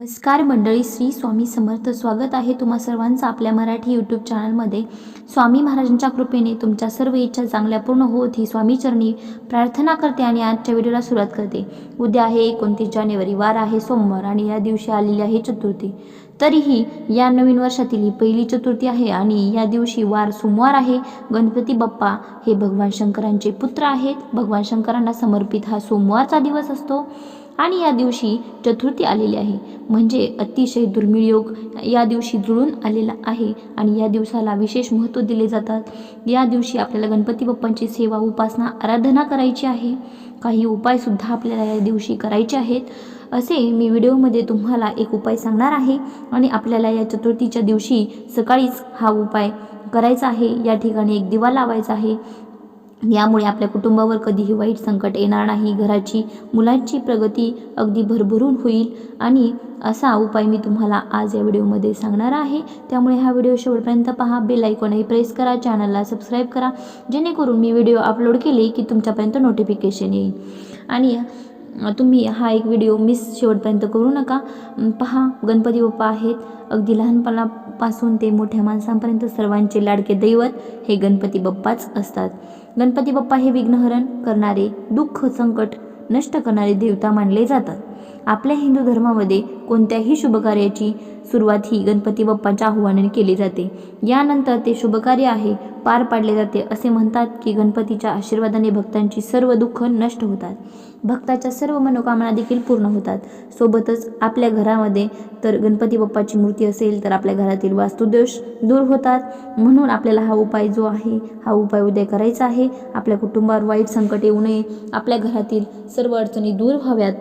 नमस्कार मंडळी श्री स्वामी समर्थ. स्वागत आहे तुम्हा सर्वांचं आपल्या मराठी यूट्यूब चॅनलमध्ये स्वामी महाराजांच्या कृपेने तुमच्या सर्व इच्छा चांगल्या पूर्ण होत ही स्वामीचरणी प्रार्थना करते आणि आजच्या व्हिडिओला सुरुवात करते. उद्या आहे एकोणतीस जानेवारी वार आहे सोमवार आणि या दिवशी आलेली आहे चतुर्थी. तरीही या नवीन वर्षातील ही पहिली चतुर्थी आहे आणि या दिवशी वार सोमवार आहे. गणपती बाप्पा हे भगवान शंकरांचे पुत्र आहेत. भगवान शंकरांना समर्पित हा सोमवारचा दिवस असतो. आणि या दिवशी चतुर्थी आलेली आहे. म्हणजे अतिशय दुर्मिळ योग या दिवशी जुळून आलेला आहे आणि या दिवसाला विशेष महत्त्व दिले जातात. या दिवशी आपल्याला गणपती बाप्पांची सेवा उपासना आराधना करायची आहे. काही उपायसुद्धा आपल्याला या दिवशी करायचे आहेत. असे मी व्हिडिओमध्ये तुम्हाला एक उपाय सांगणार आहे आणि आपल्याला या चतुर्थीच्या दिवशी सकाळीच हा उपाय करायचा आहे. या ठिकाणी एक दिवा लावायचा आहे. यामुळे आपल्या कुटुंबावर कधीही वाईट संकट येणार नाही. घराची मुलांची प्रगती अगदी भरभरून होईल. आणि असा उपाय मी तुम्हाला आज या व्हिडिओमध्ये सांगणार आहे. त्यामुळे हा व्हिडिओ शेवटपर्यंत पहा. बेल आयकॉनही प्रेस करा. चॅनलला सबस्क्राईब करा. जेणेकरून मी व्हिडिओ अपलोड केले की तुमच्यापर्यंत नोटिफिकेशन येईल. आणि तुम्ही हा एक व्हिडिओ मिस शेवटपर्यंत करू नका. पहा गणपती बाप्पा आहेत. अगदी लहानपणापासून ते मोठ्या माणसांपर्यंत सर्वांचे लाडके दैवत हे गणपती बाप्पाच असतात. गणपती बाप्पा हे विघ्नहरण करणारे दुःख संकट नष्ट करणारे देवता मानले जातात. आपल्या हिंदू धर्मामध्ये कोणत्याही शुभकार्याची सुरुवात ही गणपती बाप्पाच्या आव्हानाने केली जाते. यानंतर ते शुभकार्य आहे पार पाडले जाते असे म्हणतात की गणपतीच्या आशीर्वादाने भक्तांची सर्व दुःख नष्ट होतात. भक्ताच्या सर्व मनोकामना देखील पूर्ण होतात. सोबतच आपल्या घरामध्ये तर गणपती बाप्पाची मूर्ती असेल तर आपल्या घरातील वास्तुदोष दूर होतात. म्हणून आपल्याला हा उपाय जो आहे हा उपाय उद्या करायचा आहे. आपल्या कुटुंबावर वाईट संकट येऊ नये. आपल्या घरातील सर्व अडचणी दूर व्हाव्यात.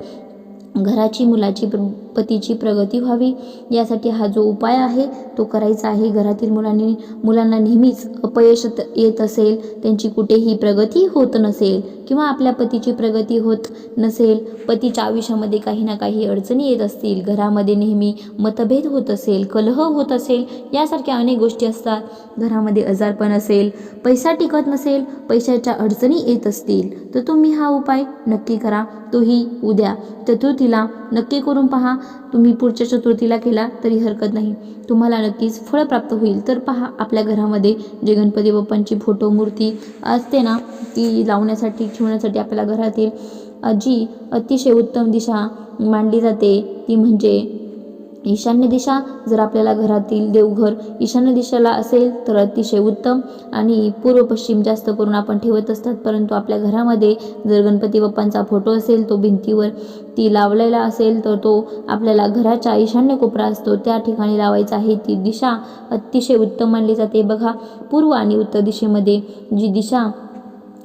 घराची मुलाची प्र पतीची प्रगती व्हावी. यासाठी हा जो उपाय आहे तो करायचा आहे. घरातील मुलांनी मुलांना नेहमीच अपयश येत असेल त्यांची कुठेही प्रगती होत नसेल किंवा आपल्या पतीची प्रगती होत नसेल पतीच्या आयुष्यामध्ये काही ना काही अडचणी येत असतील घरामध्ये नेहमी मतभेद होत असेल कलह होत असेल यासारख्या अनेक गोष्टी असतात. घरामध्ये आजारपण असेल पैसा टिकत नसेल पैशाच्या अडचणी येत असतील तर तुम्ही हा उपाय नक्की करा. तोही उद्या. चतुर्थीला नक्की करून पहा. तुम्ही पुढच्या चतुर्थीला केला तरी हरकत नाही. तुम्हाला नक्कीच फळ प्राप्त होईल. तर पहा आपल्या घरामध्ये जे गणपती बाप्पांची फोटो मूर्ती असते ना ती लावण्यासाठी ठेवण्यासाठी आपल्या घरातील जी अतिशय उत्तम दिशा मांडली जाते. ती म्हणजे ईशान्य दिशा. जर आपल्याला घरातील देवघर ईशान्य दिशेला असेल तर अतिशय उत्तम आणि पूर्व पश्चिम जास्त करून आपण ठेवत असतात. परंतु आपल्या घरामध्ये जर गणपती बाप्पांचा फोटो असेल तो भिंतीवर ती लावलेला असेल तर तो आपल्याला घराच्या ईशान्य कोपरा असतो. त्या ठिकाणी लावायचा आहे ती दिशा. अतिशय उत्तम मानली जाते. बघा पूर्व आणि उत्तर दिशेमध्ये जी दिशा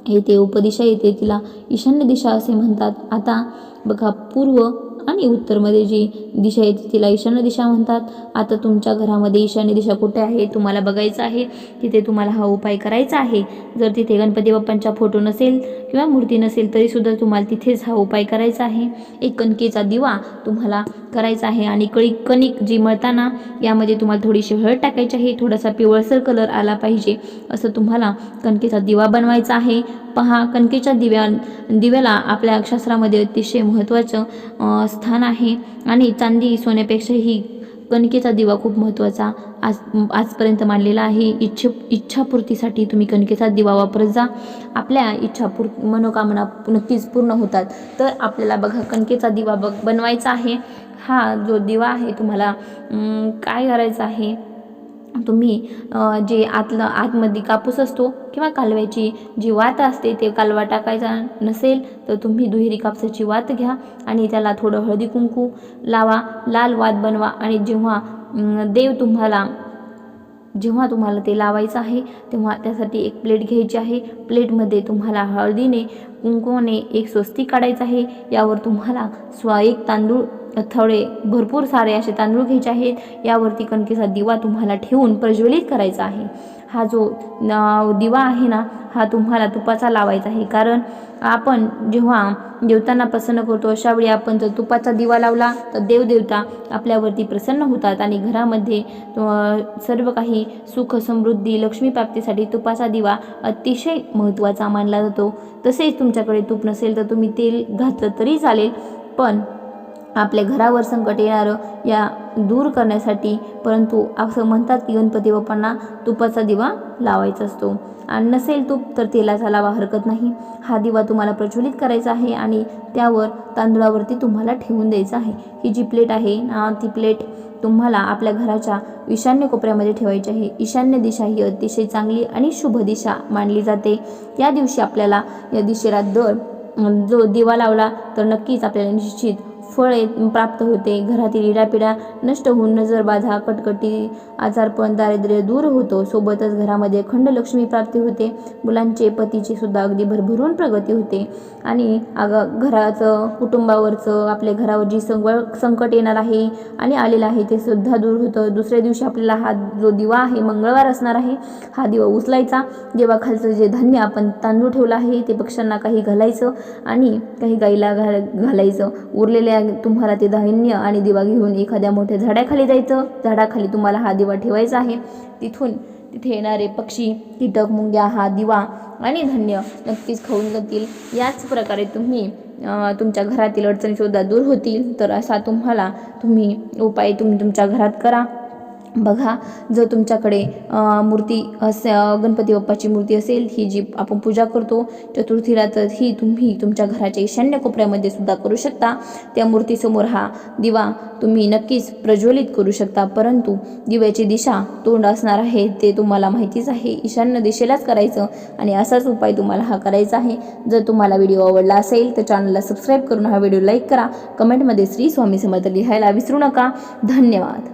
येते उपदिशा येते तिला. ईशान्य दिशा असे म्हणतात. आता बघा पूर्व आणि उत्तरमध्ये जी दिशा येते तिला ईशान्य दिशा म्हणतात. आता तुमच्या घरामध्ये ईशान्य दिशा कुठे आहे? तुम्हाला बघायचं आहे. तिथे तुम्हाला हा उपाय करायचा आहे. जर तिथे गणपती बाप्पांचा फोटो नसेल किंवा मूर्ती नसेल तरीसुद्धा तुम्हाला तिथेच हा उपाय करायचा आहे. एक कणकेचा दिवा तुम्हाला करायचा आहे आणि कळी कणिक जी मळताना यामध्ये तुम्हाला थोडीशी हळद टाकायची आहे. थोडासा पिवळसर कलर आला पाहिजे असं तुम्हाला कणकेचा दिवा बनवायचा आहे. पहा कणकेच्या दिव्या दिव्याला आपल्या शास्त्रामध्ये अतिशय महत्त्वाचं स्थान आहे आणि चांदी सोन्यापेक्षाही कणकेचा दिवा खूप महत्त्वाचा आज आजपर्यंत मानलेला आहे. इच्छ इच्छापूर्तीसाठी तुम्ही कणकेचा दिवा वापरत जा. आपल्या इच्छापूर मनोकामना नक्कीच पूर्ण होतात. तर आपल्याला बघा कणकेचा दिवा बघ बनवायचा आहे. हा जो दिवा आहे तुम्हाला काय करायचं आहे? तुम्ही जे आतलं आतमध्ये कापूस असतो किंवा कालव्याची जी वात असते ते कालवा टाकायचा नसेल तर तुम्ही दुहेरी कापसाची वात घ्या आणि त्याला थोडं हळदी कुंकू लावा लाल वात बनवा आणि जेव्हा देव तुम्हाला जेव्हा तुम्हाला ते लावायचं आहे तेव्हा त्यासाठी एक प्लेट घ्यायची आहे. प्लेटमध्ये तुम्हाला हळदीने कुंकूने एक स्वस्ती काढायचं आहे. यावर तुम्हाला स्व एक तांदूळ थोडे भरपूर सारे असे तांदूळ घ्यायचे आहेत. यावरती कणकेचा दिवा तुम्हाला ठेवून प्रज्वलित करायचा आहे. हा जो दिवा आहे ना हा तुम्हाला तुपाचा लावायचा आहे. कारण आपण जेव्हा देवतांना प्रसन्न करतो अशा वेळी आपण जर तुपाचा दिवा लावला तर देवदेवता आपल्यावरती प्रसन्न होतात आणि घरामध्ये सर्व काही सुख समृद्धी लक्ष्मी प्राप्तीसाठी तुपाचा दिवा अतिशय महत्त्वाचा मानला जातो. तसेच तुमच्याकडे तूप नसेल तर तुम्ही तेल घातलं तरी चालेल. पण आपल्या घरावर संकट येणारं या दूर करण्यासाठी. परंतु असं म्हणतात की गणपती बाप्पांना तुपाचा दिवा लावायचा असतो. आणि नसेल तूप तर तेलाचा लावा हरकत नाही. हा दिवा तुम्हाला प्रज्वलित करायचा आहे आणि त्यावर तांदूळावरती तुम्हाला ठेवून द्यायचं आहे. ही जी प्लेट आहे ना ती प्लेट तुम्हाला आपल्या घराच्या ईशान्य कोपऱ्यामध्ये ठेवायची आहे. ईशान्य दिशा ही अतिशय चांगली आणि शुभ दिशा मानली जाते. या दिवशी आपल्याला या दिशेला दर जो दिवा लावला तर नक्कीच आपल्याला निश्चित फळे प्राप्त होते. घरातील इडापिडा नष्ट होऊन नजरबाधा कटकटी आजारपण दारिद्र्य दूर होतो. सोबतच घरामध्ये खंडलक्ष्मी प्राप्ती होते. मुलांचे पतीची सुद्धा अगदी भरभरून प्रगती होते. आणि अग घराचं कुटुंबावरचं आपल्या घरावर जी संग संकट येणार आहे आणि आलेलं आहे ते सुद्धा दूर होतं. दुसऱ्या दिवशी आपल्याला हा जो दिवा आहे मंगळवार असणार आहे हा दिवा उचलायचा. देवाखालचं जे धान्य आपण तांदूळ ठेवलं आहे ते पक्ष्यांना काही घालायचं आणि काही गाईला घाल घालायचं. उरलेल्या तुम्हाला ते धान्य आणि दिवा घेऊन एखाद्या मोठ्या झाडाखाली जायचं. झाडाखाली तुम्हाला हा दिवा ठेवायचा आहे. तिथून तिथे येणारे पक्षी कीटक मुंग्या हा दिवा आणि धान्य नक्कीच खाऊन जातील. याच प्रकारे तुम्ही तुमच्या घरातील अडचणीसुद्धा दूर होतील. तर असा तुम्हाला तुम्ही उपाय तुम्ही तुमच्या घरात करा. बघा जर तुमच्याकडे मूर्ती अस गणपती बाप्पाची मूर्ती असेल ही जी आपण पूजा करतो चतुर्थीला तर ही तुम्ही तुमच्या घराच्या ईशान्य कोपऱ्यामध्ये सुद्धा करू शकता. त्या मूर्तीसमोर हा दिवा तुम्ही नक्कीच प्रज्वलित करू शकता. परंतु दिव्याची दिशा तोंड असणार आहे ते तुम्हाला माहितीच आहे. ईशान्य दिशेलाच करायचं आणि असाच उपाय तुम्हाला हा करायचा आहे. जर तुम्हाला व्हिडिओ आवडला असेल तर चॅनलला सबस्क्राईब करून हा व्हिडिओ लाईक करा. कमेंटमध्ये श्री स्वामी समर्थ लिहायला विसरू नका. धन्यवाद.